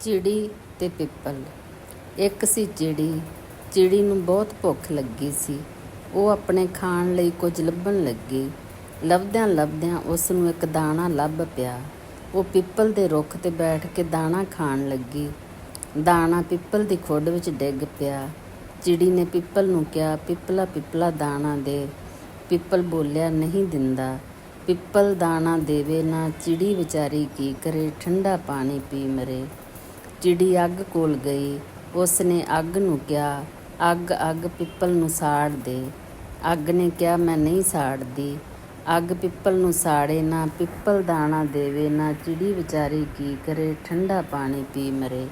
ਚਿੜੀ ਤੇ ਪਿੱਪਲ। ਇੱਕ ਸੀ ਚਿੜੀ ਚਿੜੀ ਨੂੰ ਬਹੁਤ ਭੁੱਖ ਲੱਗੀ ਸੀ। ਉਹ ਆਪਣੇ ਖਾਣ ਲਈ ਕੁਝ ਲੱਭਣ ਲੱਗੀ। ਲੱਭਦਿਆਂ ਲੱਭਦਿਆਂ ਉਸ ਨੂੰ ਇੱਕ ਦਾਣਾ ਲੱਭ ਪਿਆ। ਉਹ ਪਿੱਪਲ ਦੇ ਰੁੱਖ ਤੇ ਬੈਠ ਕੇ ਦਾਣਾ ਖਾਣ ਲੱਗੀ। ਦਾਣਾ ਪਿੱਪਲ ਦੀ ਖੁੱਡ ਵਿੱਚ ਡਿੱਗ ਪਿਆ। ਚਿੜੀ ਨੇ ਪਿੱਪਲ ਨੂੰ ਕਿਹਾ, ਪਿੱਪਲਾ ਪਿੱਪਲਾ, ਦਾਣਾ ਦੇ। ਪਿੱਪਲ ਬੋਲਿਆ, ਨਹੀਂ ਦਿੰਦਾ। ਪਿੱਪਲ ਦਾਣਾ ਦੇਵੇ ਨਾ ਚਿੜੀ ਵਿਚਾਰੀ ਕੀ ਕਰੇ, ਠੰਡਾ ਪਾਣੀ ਪੀ ਮਰੇ। ਚਿੜੀ ਅੱਗ ਕੋਲ ਗਈ ਉਸ ਨੇ ਅੱਗ ਨੂੰ ਕਿਹਾ, ਅੱਗ ਅੱਗ ਪਿੱਪਲ ਨੂੰ ਸਾੜ ਦੇ। ਅੱਗ ਨੇ ਕਿਹਾ, ਮੈਂ ਨਹੀਂ ਸਾੜਦੀ। ਅੱਗ ਪਿੱਪਲ ਨੂੰ ਸਾੜੇ, ਨਾ ਪਿੱਪਲ ਦਾਣਾ ਦੇਵੇ, ਨਾ ਚਿੜੀ ਵਿਚਾਰੀ ਕੀ ਕਰੇ, ਠੰਡਾ ਪਾਣੀ ਪੀ ਮਰੇ।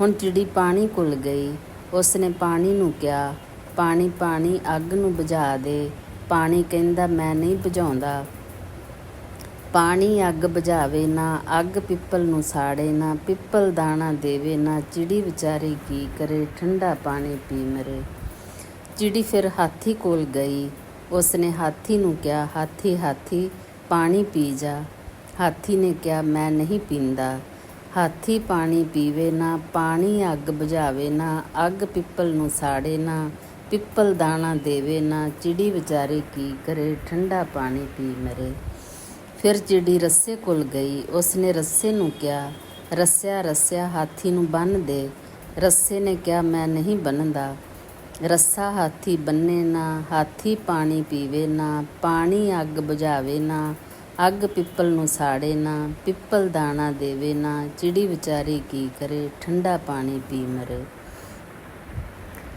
ਹੁਣ ਚਿੜੀ ਪਾਣੀ ਕੋਲ ਗਈ ਉਸ ਨੇ ਪਾਣੀ ਨੂੰ ਕਿਹਾ, ਪਾਣੀ ਪਾਣੀ ਅੱਗ ਨੂੰ ਬੁਝਾ ਦੇ। ਪਾਣੀ ਕਹਿੰਦਾ, ਮੈਂ ਨਹੀਂ ਬੁਝਾਉਂਦਾ। ਪਾਣੀ ਅੱਗ ਬੁਝਾਵੇ ਨਾ, ਅੱਗ ਪਿੱਪਲ ਨੂੰ ਸਾੜੇ ਨਾ, ਪਿੱਪਲ ਦਾਣਾ ਦੇਵੇ ਨਾ, ਚਿੜੀ ਵਿਚਾਰੀ ਕੀ ਕਰੇ, ਠੰਡਾ ਪਾਣੀ ਪੀ ਮਰੇ। ਚਿੜੀ ਫਿਰ ਹਾਥੀ ਕੋਲ ਗਈ ਉਸ ਨੇ ਹਾਥੀ ਨੂੰ ਕਿਹਾ, ਹਾਥੀ ਹਾਥੀ, ਪਾਣੀ ਪੀ ਜਾ। ਹਾਥੀ ਨੇ ਕਿਹਾ, ਮੈਂ ਨਹੀਂ ਪੀਂਦਾ। ਹਾਥੀ ਪਾਣੀ ਪੀਵੇ ਨਾ, ਪਾਣੀ ਅੱਗ ਬੁਝਾਵੇ ਨਾ, ਅੱਗ ਪਿੱਪਲ ਨੂੰ ਸਾੜੇ ਨਾ, ਪਿੱਪਲ ਦਾਣਾ ਦੇਵੇ ਨਾ, ਚਿੜੀ ਵਿਚਾਰੀ ਕੀ ਕਰੇ, ਠੰਡਾ ਪਾਣੀ ਪੀ ਮਰੇ। ਫਿਰ ਚਿੜੀ ਰੱਸੇ ਕੋਲ ਗਈ, ਉਸਨੇ ਰੱਸੇ ਨੂੰ ਕਿਹਾ, ਰੱਸਿਆ ਰੱਸਿਆ, ਹਾਥੀ ਨੂੰ ਬੰਨ ਦੇ। ਰੱਸੇ ਨੇ ਕਿਹਾ, ਮੈਂ ਨਹੀਂ ਬੰਨਦਾ ਰੱਸਾ ਹਾਥੀ ਬੰਨੇ ਨਾ, ਹਾਥੀ ਪਾਣੀ ਪੀਵੇ ਨਾ, ਪਾਣੀ ਅੱਗ ਬੁਝਾਵੇ ਨਾ, ਅੱਗ ਪਿੱਪਲ ਨੂੰ ਸਾੜੇ ਨਾ, ਪਿੱਪਲ ਦਾਣਾ ਦੇਵੇ ਨਾ, ਚਿੜੀ ਵਿਚਾਰੀ ਕੀ ਕਰੇ, ਠੰਡਾ ਪਾਣੀ ਪੀ ਮਰੇ।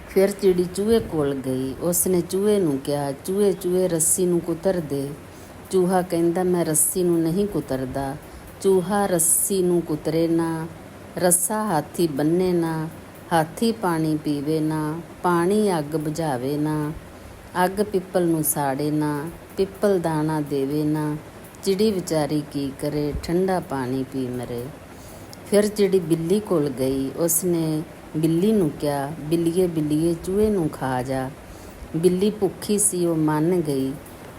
ਫਿਰ ਚਿੜੀ ਚੂਹੇ ਕੋਲ ਗਈ, ਉਸਨੇ ਚੂਹੇ ਨੂੰ ਕਿਹਾ, ਚੂਹੇ ਚੂਹੇ, ਰੱਸੀ ਨੂੰ ਕੁਤਰ ਦੇ। ਚੂਹਾ ਕਹਿੰਦਾ, ਮੈਂ ਰੱਸੀ ਨੂੰ ਨਹੀਂ ਕੁਤਰਦਾ। ਚੂਹਾ ਰੱਸੀ ਨੂੰ ਕੁਤਰੇ ਨਾ। ਰੱਸਾ ਹਾਥੀ ਬੰਨੇ ਨਾ। ਹਾਥੀ ਪਾਣੀ ਪੀਵੇ ਨਾ। ਪਾਣੀ ਅੱਗ ਬੁਝਾਵੇ ਨਾ। ਅੱਗ ਪਿੱਪਲ ਨੂੰ ਸਾੜੇ ਨਾ। ਪਿੱਪਲ ਦਾਣਾ ਦੇਵੇ ਨਾ। ਚਿੜੀ ਵਿਚਾਰੀ ਕੀ ਕਰੇ? ਠੰਡਾ ਪਾਣੀ ਪੀ ਮਰੇ। ਫਿਰ ਚਿੜੀ ਬਿੱਲੀ ਕੋਲ ਗਈ। ਉਸਨੇ ਬਿੱਲੀ ਨੂੰ ਕਿਹਾ, ਬਿੱਲੀਏ ਬਿੱਲੀਏ, ਚੂਹੇ ਨੂੰ ਖਾ ਜਾ। ਬਿੱਲੀ ਭੁੱਖੀ ਸੀ, ਉਹ ਮੰਨ ਗਈ।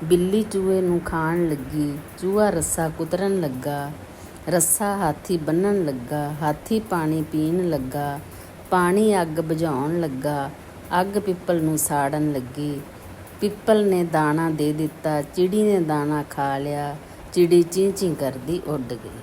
ਬਿੱਲੀ ਚੂਹੇ ਨੂੰ ਖਾਣ ਲੱਗੀ, ਚੂਹਾ ਰੱਸਾ ਕੁਤਰਨ ਲੱਗਾ, ਰੱਸਾ ਹਾਥੀ ਬੰਨਣ ਲੱਗਾ, ਹਾਥੀ ਪਾਣੀ ਪੀਣ ਲੱਗਾ, ਪਾਣੀ ਅੱਗ ਬੁਝਾਉਣ ਲੱਗਾ, ਅੱਗ ਪਿੱਪਲ ਨੂੰ ਸਾੜਨ ਲੱਗੀ। ਪਿੱਪਲ ਨੇ ਦਾਣਾ ਦੇ ਦਿੱਤਾ, ਚਿੜੀ ਨੇ ਦਾਣਾ ਖਾ ਲਿਆ, ਚਿੜੀ ਚੀਂ ਚੀਂ ਕਰਦੀ ਉੱਡ ਗਈ।